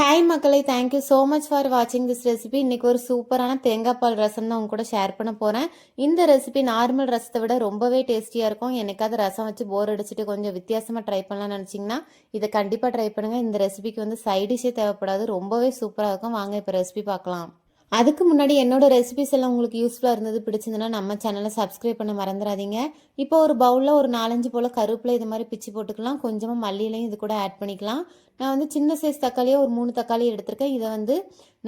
Hi மக்களை. Thank you so much for வாட்சிங் this recipe இன்னைக்கு ஒரு சூப்பரான தேங்காய் பால் ரசம் தான் உங்க கூட ஷேர் பண்ண போகிறேன் இந்த ரெசிபி நார்மல் ரசத்தை விட ரொம்பவே டேஸ்டியாக இருக்கும். எனக்காவது ரசம் வச்சு போர் அடிச்சுட்டு கொஞ்சம் வித்தியாசமாக ட்ரை பண்ணலாம்னு நினச்சிங்கன்னா இதை கண்டிப்பாக ட்ரை பண்ணுங்கள் இந்த ரெசிபிக்கு வந்து சைடிஷே தேவைப்படாது. ரொம்பவே சூப்பராக இருக்கும். வாங்க இப்போ ரெசிபி பார்க்கலாம். அதுக்கு முன்னாடி என்னோட ரெசிபிஸ் எல்லாம் உங்களுக்கு யூஸ்ஃபுல்லாக இருந்தது பிடிச்சிருந்ததுன்னா நம்ம சேனலை சப்ஸ்கிரைப் பண்ண மறந்துடாதீங்க. இப்போ ஒரு பவுலில் ஒரு நாலஞ்சு போல் கருவேப்பிலை இது மாதிரி பிச்சு போட்டுக்கலாம். கொஞ்சமாக மல்லியிலையும் இது கூட ஆட் பண்ணிக்கலாம். நான் வந்து சின்ன சைஸ் தக்காளியே ஒரு மூணு தக்காளி எடுத்திருக்கேன். இதை வந்து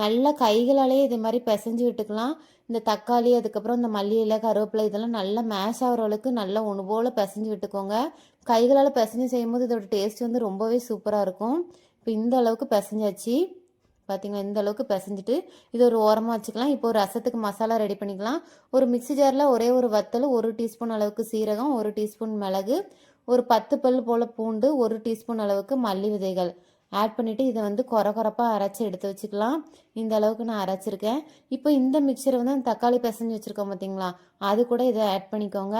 நல்லா கைகளாலேயே இது மாதிரி பிசைஞ்சு விட்டுக்கலாம். இந்த தக்காளி அதுக்கப்புறம் இந்த மல்லி கருவேப்பிலை இதெல்லாம் நல்லா மேஷ் ஆகிற அளவுக்கு நல்லா ஒன்று போல் பிசைஞ்சு விட்டுக்கோங்க. கைகளால் பிசைஞ்சு செய்யும்போது இதோட டேஸ்ட் வந்து ரொம்பவே சூப்பராக இருக்கும். இப்போ இந்த அளவுக்கு பிசைஞ்சாச்சு. பார்த்தீங்களா இந்த அளவுக்கு பிசைஞ்சிட்டு இது ஒரு ஓரமாக வச்சுக்கலாம். இப்போ ஒரு ரசத்துக்கு மசாலா ரெடி பண்ணிக்கலாம். ஒரு மிக்ஸி ஜாரில் ஒரே ஒரு வத்தல் ஒரு டீஸ்பூன் அளவுக்கு சீரகம் ஒரு டீஸ்பூன் மிளகு ஒரு பத்து பல் போல் பூண்டு ஒரு டீஸ்பூன் அளவுக்கு மல்லி விதைகள். ஆட் பண்ணிவிட்டு இதை வந்து குறை குறைப்பாக அரைச்சி எடுத்து வச்சுக்கலாம். இந்த அளவுக்கு நான் அரைச்சிருக்கேன். இப்போ இந்த மிக்சரை வந்து தக்காளி பிசைஞ்சு வச்சுருக்கோம் பார்த்தீங்களா அது கூட இதை ஆட் பண்ணிக்கோங்க.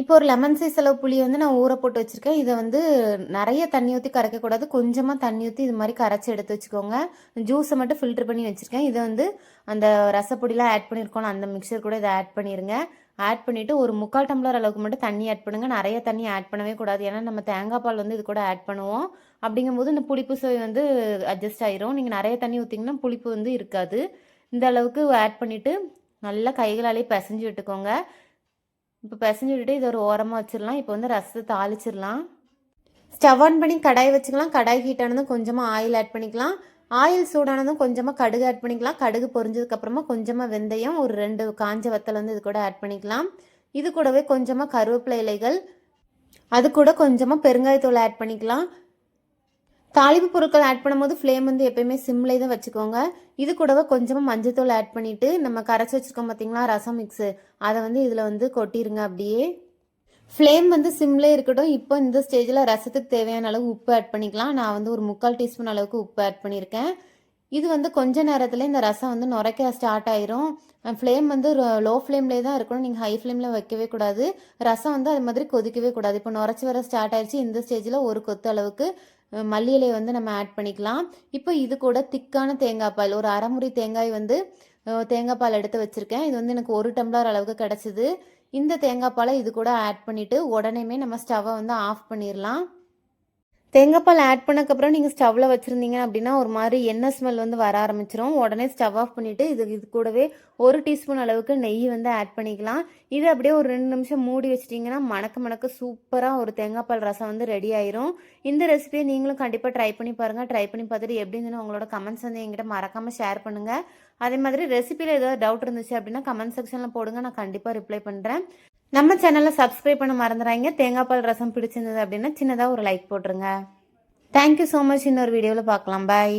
இப்போ ஒரு லெமன் சைஸ் அளவு புளி வந்து நான் ஊற போட்டு வச்சுருக்கேன். இதை வந்து நிறைய தண்ணி ஊற்றி கரைக்கக்கூடாது. கொஞ்சமாக தண்ணி ஊற்றி இது மாதிரி கரைச்சி எடுத்து வச்சுக்கோங்க. ஜூஸை மட்டும் ஃபில்டர் பண்ணி வச்சுருக்கேன். இதை வந்து அந்த ரசப்பொடிலாம் ஆட் பண்ணியிருக்கோம் அந்த மிக்சர் கூட இதை ஆட் பண்ணிடுங்க ஆட் பண்ணிவிட்டு ஒரு முக்கால் டம்ளர் அளவுக்கு மட்டும் தண்ணி ஆட் பண்ணுங்கள் நிறைய தண்ணி ஆட் பண்ணவே கூடாது. ஏன்னா நம்ம தேங்காய் பால் வந்து இது கூட ஆட் பண்ணுவோம். அப்படிங்கும்போது இந்த புளிப்பு சுவை வந்து அட்ஜஸ்ட் ஆயிரும். நீங்கள் நிறைய தண்ணி ஊற்றிங்கன்னா புளிப்பு வந்து இருக்காது. இந்த அளவுக்கு ஆட் பண்ணிவிட்டு நல்லா கைகளாலே பிசைஞ்சு விட்டுக்கோங்க. இப்போ பிசைஞ்சு விட்டுட்டு இதை ஒரு ஓரமாக வச்சிடலாம் இப்போ வந்து ரசத்தை தாளிச்சிடலாம் ஸ்டவ் ஆன் பண்ணி கடாய் வச்சுக்கலாம். கடாய் ஹீட் ஆனதும் கொஞ்சமாக ஆயில் ஆட் பண்ணிக்கலாம். ஆயில் சூடானதும் கொஞ்சமாக கடுகு ஆட் பண்ணிக்கலாம். கடுகு பொரிஞ்சதுக்கப்புறமா கொஞ்சமாக வெந்தயம் ஒரு ரெண்டு காஞ்ச வத்தல் வந்து இது கூட ஆட் பண்ணிக்கலாம். இது கூடவே கொஞ்சமாக கருவேப்பிலை இலைகள். அது கூட கொஞ்சமாக பெருங்காயத்தூள் ஆட் பண்ணிக்கலாம். தாளிப்பு பொருட்கள் ஆட் பண்ணும்போது ஃப்ளேம் வந்து எப்பயுமே சிம்லேயே தான் வச்சுக்கோங்க. இது கூடவே கொஞ்சமாக மஞ்சத்தூள் ஆட் பண்ணிவிட்டு நம்ம கரைச்சி வச்சுருக்கோம் பார்த்தீங்களா ரசம் மிக்ஸு அதை வந்து இதில் வந்து கொட்டிடுங்க அப்படியே. ஃப்ளேம் வந்து சிம்லே இருக்கட்டும். இப்போ இந்த ஸ்டேஜில் ரசத்துக்கு தேவையான அளவு உப்பு ஆட் பண்ணிக்கலாம். நான் வந்து ஒரு முக்கால் டீஸ்பூன் அளவுக்கு உப்பு ஆட் பண்ணியிருக்கேன். இது வந்து கொஞ்ச நேரத்தில் இந்த ரசம் வந்து நுரைக்க ஸ்டார்ட் ஆயிரும். ஃப்ளேம் வந்து லோ ஃப்ளேம்லேயே தான் இருக்கணும். நீங்கள் ஹை ஃப்ளேமில் வைக்கவே கூடாது. ரசம் வந்து அது மாதிரி கொதிக்கவே கூடாது. இப்போ நுரைச்சி வர ஸ்டார்ட் ஆயிடுச்சு. இந்த ஸ்டேஜில் ஒரு கொத்து அளவுக்கு மல்லி இலையை வந்து நம்ம ஆட் பண்ணிக்கலாம். இப்போ இது கூட திக்கான தேங்காய் பால் ஒரு அரைமுறை தேங்காய் வந்து தேங்காய் பால் எடுத்து வச்சுருக்கேன். இது வந்து எனக்கு ஒரு டம்ளர் அளவுக்கு கிடச்சிது. இந்த தேங்காய் பாலை இது கூட ஆட் பண்ணிவிட்டு உடனேமே நம்ம ஸ்டவ்வை வந்து ஆஃப் பண்ணிடலாம் தேங்காய்பால் ஆட் பண்ணக்கப்புறம் நீங்கள் ஸ்டவ்வில் வச்சுருந்தீங்க அப்படின்னா ஒரு மாதிரி எண்ணெய் ஸ்மெல் வந்து வர ஆரம்பிச்சிரும். உடனே ஸ்டவ் ஆஃப் பண்ணிவிட்டு இது இது கூடவே ஒரு டீஸ்பூன் அளவுக்கு நெய் வந்து ஆட் பண்ணிக்கலாம். இது அப்படியே ஒரு ரெண்டு நிமிஷம் மூடி வச்சிட்டிங்கன்னா மணக்க மணக்க சூப்பராக ஒரு தேங்காய்பால் ரசம் வந்து ரெடி ஆயிரும். இந்த ரெசிபியை நீங்களும் கண்டிப்பாக ட்ரை பண்ணி பாருங்கள் ட்ரை பண்ணி பார்த்துட்டு எப்படின்னு உங்களோட கமெண்ட்ஸ் வந்து எங்கிட்ட மறக்காமல் ஷேர் பண்ணுங்கள் அதே மாதிரி ரெசிபியில் ஏதாவது டவுட் இருந்துச்சு அப்படின்னா கமெண்ட் செக்ஷனில் போடுங்க. நான் கண்டிப்பாக ரிப்ளை பண்ணுறேன் நம்ம சேனலை சப்ஸ்கிரைப் பண்ண மறந்துடாங்க தேங்காய் பால் ரசம் பிடிச்சிருந்தது அப்படின்னா சின்னதாக ஒரு லைக் போட்டுருங்க. தேங்க்யூ ஸோ மச் இன்னொரு வீடியோவில் பார்க்கலாம். பாய்